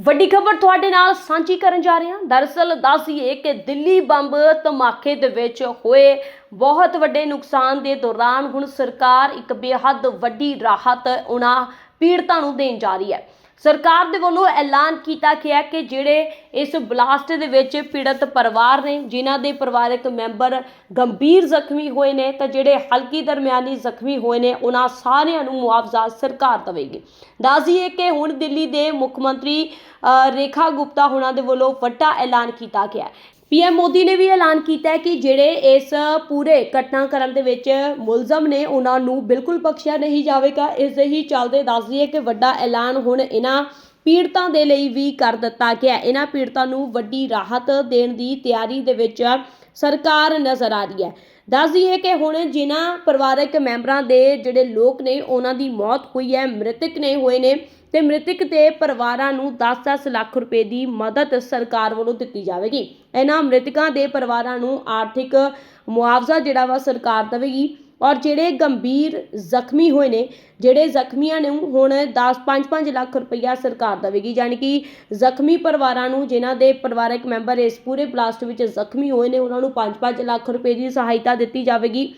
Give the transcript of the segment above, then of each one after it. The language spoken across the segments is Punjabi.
ਵੱਡੀ ਖਬਰ ਤੁਹਾਡੇ ਨਾਲ ਸਾਂਝੀ ਕਰਨ ਜਾ ਰਹੇ ਹਾਂ। ਦਰਅਸਲ ਦੱਸੀਏ ਕਿ ਦਿੱਲੀ ਬੰਬ ਧਮਾਕੇ ਦੇ ਵਿੱਚ ਹੋਏ ਬਹੁਤ ਵੱਡੇ ਨੁਕਸਾਨ ਦੇ ਦੌਰਾਨ ਹੁਣ ਸਰਕਾਰ ਇੱਕ ਬੇਹੱਦ ਵੱਡੀ ਰਾਹਤ ਉਹਨਾਂ ਪੀੜਤਾਂ ਨੂੰ ਦੇਣ ਜਾ ਰਹੀ ਹੈ। ਸਰਕਾਰ ਦੇ ਵੱਲੋਂ ਐਲਾਨ ਕੀਤਾ ਗਿਆ ਕਿ ਜਿਹੜੇ ਇਸ ਬਲਾਸਟ ਦੇ ਵਿੱਚ ਪੀੜਤ ਪਰਿਵਾਰ ਨੇ, ਜਿਨ੍ਹਾਂ ਦੇ ਪਰਿਵਾਰਕ ਮੈਂਬਰ ਗੰਭੀਰ ਜ਼ਖਮੀ ਹੋਏ ਨੇ, ਤਾਂ ਜਿਹੜੇ ਹਲਕੀ ਦਰਮਿਆਨੀ ਜ਼ਖਮੀ ਹੋਏ ਨੇ, ਉਹਨਾਂ ਸਾਰਿਆਂ ਨੂੰ ਮੁਆਵਜ਼ਾ ਸਰਕਾਰ ਦੇਵੇਗੀ। ਦੱਸ ਦਈਏ ਕਿ ਹੁਣ ਦਿੱਲੀ ਦੇ ਮੁੱਖ ਮੰਤਰੀ ਰੇਖਾ ਗੁਪਤਾ ਹੁਣਾਂ ਦੇ ਵੱਲੋਂ ਵੱਡਾ ਐਲਾਨ ਕੀਤਾ ਗਿਆ ਪੀਐਮ ਮੋਦੀ ਨੇ ਵੀ ਐਲਾਨ ਕੀਤਾ ਹੈ ਕਿ ਜਿਹੜੇ ਇਸ ਪੂਰੇ ਘਟਨਾਕ੍ਰਮ ਦੇ ਵਿੱਚ ਮੁਲਜ਼ਮ ਨੇ ਉਹਨਾਂ ਨੂੰ ਬਿਲਕੁਲ ਬਖਸ਼ਿਆ ਨਹੀਂ ਜਾਵੇਗਾ। ਇਸ ਦੇ ਹੀ ਚੱਲਦੇ ਦੱਸ ਦਈਏ ਕਿ ਵੱਡਾ ਐਲਾਨ ਹੁਣ ਇਹਨਾਂ ਪੀੜਤਾਂ ਦੇ ਲਈ ਵੀ ਕਰ ਦਿੱਤਾ ਗਿਆ ਇਹਨਾਂ ਪੀੜਤਾਂ ਨੂੰ ਵੱਡੀ ਰਾਹਤ ਦੇਣ ਦੀ ਤਿਆਰੀ ਦੇ ਵਿੱਚ ਸਰਕਾਰ ਨਜ਼ਰ ਆ ਰਹੀ ਹੈ। ਦੱਸ ਦਈਏ ਕਿ ਹੁਣ ਜਿਨ੍ਹਾਂ ਪਰਿਵਾਰਕ ਮੈਂਬਰਾਂ ਦੇ ਜਿਹੜੇ ਲੋਕ ਨੇ, ਉਹਨਾਂ ਦੀ ਮੌਤ ਹੋਈ ਹੈ, ਮ੍ਰਿਤਕ ਨੇ ਹੋਏ ਨੇ। ਤੇ ਮ੍ਰਿਤਕ ਦੇ ਪਰਿਵਾਰਾਂ ਨੂੰ 10-10 ਲੱਖ ਰੁਪਏ ਦੀ ਮਦਦ ਸਰਕਾਰ ਵੱਲੋਂ ਦਿੱਤੀ ਜਾਵੇਗੀ। ਇਹਨਾਂ ਮ੍ਰਿਤਕਾਂ ਦੇ ਪਰਿਵਾਰਾਂ ਨੂੰ ਆਰਥਿਕ ਮੁਆਵਜ਼ਾ ਜਿਹੜਾ ਵਾ ਸਰਕਾਰ ਦੇਵੇਗੀ ਔਰ ਜਿਹੜੇ ਗੰਭੀਰ ਜ਼ਖਮੀ ਹੋਏ ਨੇ, ਜਿਹੜੇ ਜ਼ਖਮੀਆਂ ਨੂੰ ਹੁਣ 10 5-5 ਲੱਖ ਰੁਪਈਆ ਸਰਕਾਰ ਦੇਵੇਗੀ। ਯਾਨੀ ਕਿ ਜ਼ਖਮੀ ਪਰਿਵਾਰਾਂ ਨੂੰ, ਜਿਨ੍ਹਾਂ ਦੇ ਪਰਿਵਾਰਕ ਮੈਂਬਰ ਇਸ ਪੂਰੇ ਬਲਾਸਟ ਵਿੱਚ ਜ਼ਖਮੀ ਹੋਏ ਨੇ, ਉਹਨਾਂ ਨੂੰ 5-5 ਲੱਖ ਰੁਪਏ ਦੀ ਸਹਾਇਤਾ ਦਿੱਤੀ ਜਾਵੇਗੀ।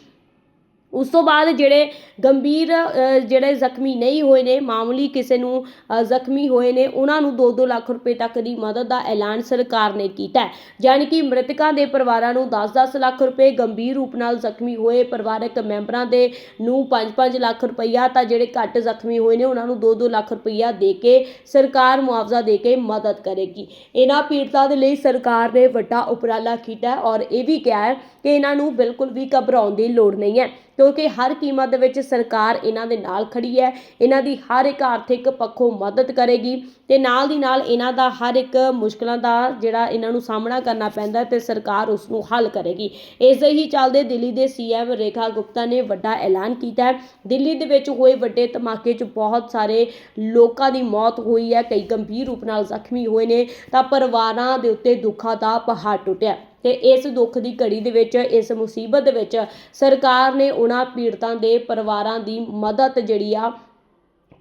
ਉਸ ਤੋਂ ਬਾਅਦ ਜਿਹੜੇ ਗੰਭੀਰ ਜਿਹੜੇ ਜ਼ਖਮੀ ਨਹੀਂ ਹੋਏ ਨੇ, ਮਾਮੂਲੀ ਕਿਸੇ ਨੂੰ ਜ਼ਖਮੀ ਹੋਏ ਨੇ, ਉਹਨਾਂ ਨੂੰ 2-2 ਲੱਖ ਰੁਪਏ ਤੱਕ ਦੀ ਮਦਦ ਦਾ ਐਲਾਨ ਸਰਕਾਰ ਨੇ ਕੀਤਾ ਹੈ। ਕਿ ਮ੍ਰਿਤਕਾਂ ਦੇ ਪਰਿਵਾਰਾਂ ਨੂੰ 10-10 ਲੱਖ ਰੁਪਏ ਗੰਭੀਰ ਰੂਪ ਨਾਲ ਜ਼ਖਮੀ ਹੋਏ ਪਰਿਵਾਰਕ ਮੈਂਬਰਾਂ ਦੇ ਨੂੰ 5-5 ਲੱਖ ਰੁਪਈਆ ਤਾਂ ਜਿਹੜੇ ਘੱਟ ਜ਼ਖਮੀ ਹੋਏ ਨੇ, ਉਹਨਾਂ ਨੂੰ 2-2 ਲੱਖ ਰੁਪਈਆ ਦੇ ਕੇ ਸਰਕਾਰ ਮੁਆਵਜ਼ਾ ਦੇ ਕੇ ਮਦਦ ਕਰੇਗੀ। ਇਹਨਾਂ ਪੀੜਤਾਂ ਦੇ ਲਈ ਸਰਕਾਰ ਨੇ ਵੱਡਾ ਉਪਰਾਲਾ ਕੀਤਾ ਔਰ ਇਹ ਵੀ ਕਿਹਾ ਹੈ ਕਿ ਇਹਨਾਂ ਨੂੰ ਬਿਲਕੁਲ ਵੀ ਘਬਰਾਉਣ ਦੀ ਲੋੜ ਨਹੀਂ ਹੈ। ਕਿਉਂਕਿ ਹਰ ਕੀਮਤ ਦੇ ਵਿੱਚ ਸਰਕਾਰ ਇਹਨਾਂ ਦੇ ਨਾਲ ਖੜੀ ਹੈ। ਇਹਨਾਂ ਦੀ ਹਰ ਇੱਕ ਆਰਥਿਕ ਪੱਖੋਂ ਮਦਦ ਕਰੇਗੀ ਤੇ ਨਾਲ ਦੀ ਨਾਲ ਇਹਨਾਂ ਦਾ ਹਰ ਇੱਕ ਮੁਸ਼ਕਲਾਂ ਦਾ ਜਿਹੜਾ ਇਹਨਾਂ ਨੂੰ ਸਾਹਮਣਾ ਕਰਨਾ ਪੈਂਦਾ ਹੈ ਤੇ ਸਰਕਾਰ ਉਸ ਨੂੰ ਹੱਲ ਕਰੇਗੀ। ਇਸ ਹੀ ਚੱਲਦੇ ਦਿੱਲੀ ਦੇ ਸੀਐਮ ਰੇਖਾ ਗੁਪਤਾ ਨੇ ਵੱਡਾ ਐਲਾਨ ਕੀਤਾ ਹੈ। ਦਿੱਲੀ ਦੇ ਵਿੱਚ ਹੋਏ ਵੱਡੇ ਧਮਾਕੇ 'ਚ ਬਹੁਤ ਸਾਰੇ ਲੋਕਾਂ ਦੀ ਮੌਤ ਹੋਈ ਹੈ। ਕਈ ਗੰਭੀਰ ਰੂਪ ਨਾਲ ਜ਼ਖਮੀ ਹੋਏ ਨੇ। ਤਾਂ ਪਰਿਵਾਰਾਂ ਦੇ ਉੱਤੇ ਦੁੱਖਾਂ ਦਾ ਪਹਾੜ ਟੁੱਟਿਆ। ਤੇ ਇਸ ਦੁੱਖ ਦੀ ਘੜੀ ਦੇ ਵਿੱਚ, ਇਸ ਮੁਸੀਬਤ ਦੇ ਵਿੱਚ ਸਰਕਾਰ ਨੇ ਉਹਨਾਂ ਪੀੜਤਾਂ ਦੇ ਪਰਿਵਾਰਾਂ ਦੀ ਮਦਦ ਜਿਹੜੀ ਆ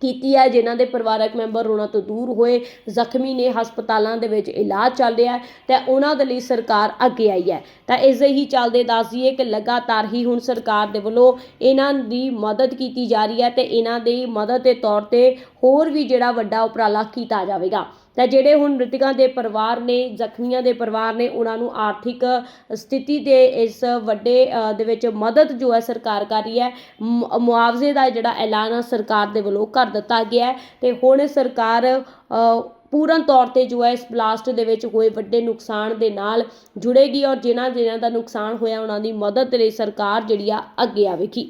ਕੀਤੀ ਹੈ, ਜਿਨ੍ਹਾਂ ਦੇ ਪਰਿਵਾਰਕ ਮੈਂਬਰ ਉਹਨਾਂ ਤੋਂ ਦੂਰ ਹੋਏ। ਜ਼ਖਮੀ ਨੇ ਹਸਪਤਾਲਾਂ ਦੇ ਵਿੱਚ ਇਲਾਜ ਚੱਲ ਰਿਹਾ ਹੈ ਤੇ ਉਹਨਾਂ ਦੇ ਲਈ ਸਰਕਾਰ ਅੱਗੇ ਆਈ ਹੈ। ਤਾਂ ਇਸੇ ਹੀ ਚੱਲਦੇ ਦੱਸ ਦਈਏ ਕਿ ਲਗਾਤਾਰ ਹੀ ਹੁਣ ਸਰਕਾਰ ਦੇ ਵੱਲੋਂ ਇਹਨਾਂ ਦੀ ਮਦਦ ਕੀਤੀ ਜਾ ਰਹੀ ਹੈ ਤੇ ਇਹਨਾਂ ਦੀ ਮਦਦ ਦੇ ਤੌਰ ਤੇ ਹੋਰ ਵੀ ਜਿਹੜਾ ਵੱਡਾ ਉਪਰਾਲਾ ਕੀਤਾ ਜਾਵੇਗਾ। ਤਾਂ ਜਿਹੜੇ ਹੁਣ ਮ੍ਰਿਤਕਾਂ ਦੇ ਪਰਿਵਾਰ ਨੇ, ਜ਼ਖਮੀਆਂ ਦੇ ਪਰਿਵਾਰ ਨੇ, ਉਹਨਾਂ ਨੂੰ ਆਰਥਿਕ ਸਥਿਤੀ ਦੇ ਇਸ ਵੱਡੇ ਦੇ ਵਿੱਚ ਮਦਦ ਜੋ ਹੈ ਸਰਕਾਰ ਕਰ ਰਹੀ ਹੈ ਮੁਆਵਜ਼ੇ ਦਾ ਜਿਹੜਾ ਐਲਾਨ ਆ ਸਰਕਾਰ ਦੇ ਵੱਲੋਂ ਕਰ ਦਿੱਤਾ ਗਿਆ ਹੈ ਤੇ ਹੁਣ ਸਰਕਾਰ ਪੂਰਨ ਤੌਰ ਤੇ ਜੋ ਹੈ ਇਸ ਬਲਾਸਟ ਦੇ ਵਿੱਚ ਹੋਏ ਵੱਡੇ ਨੁਕਸਾਨ ਦੇ ਨਾਲ ਜੁੜੇਗੀ ਔਰ ਜਿਨ੍ਹਾਂ ਜਿਨ੍ਹਾਂ ਦਾ ਨੁਕਸਾਨ ਹੋਇਆ, ਉਹਨਾਂ ਦੀ ਮਦਦ ਲਈ ਸਰਕਾਰ ਜਿਹੜੀ ਆ ਅੱਗੇ ਆਵੇਗੀ।